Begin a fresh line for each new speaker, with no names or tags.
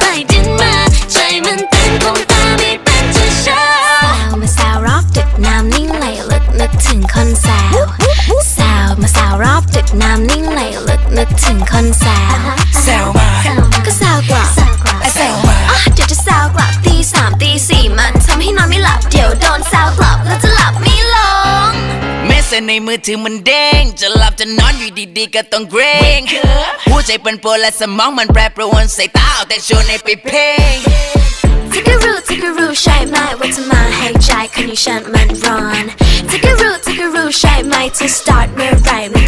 ใกล้ดึงมา ใจมันเต้นคงตาไม่เป็นจะช้าสาวมาสาวรอบดึกน้ำนิ่งไหลลึกนึกถึงคนแซวสาวมาสาวรอบดึกน้ำนิ่งไหลลึกนึกถึงคนแซว
ซ
จในมื
อถือมันเด้ง จะหลับจะนอนอยู่ดีๆก็ต้องเกรงหัวใจเป็นโปรและสมองมันแปรปรวนสายตาเอาแต่ชวนในไปเพ่ง
ทิกรูทิกรูใช่ไหมว่าจะมาให้ใจคนนี้ฉันมันร้อนทิกรูทิกรูใช่ไหมจะ start เมื่อไหร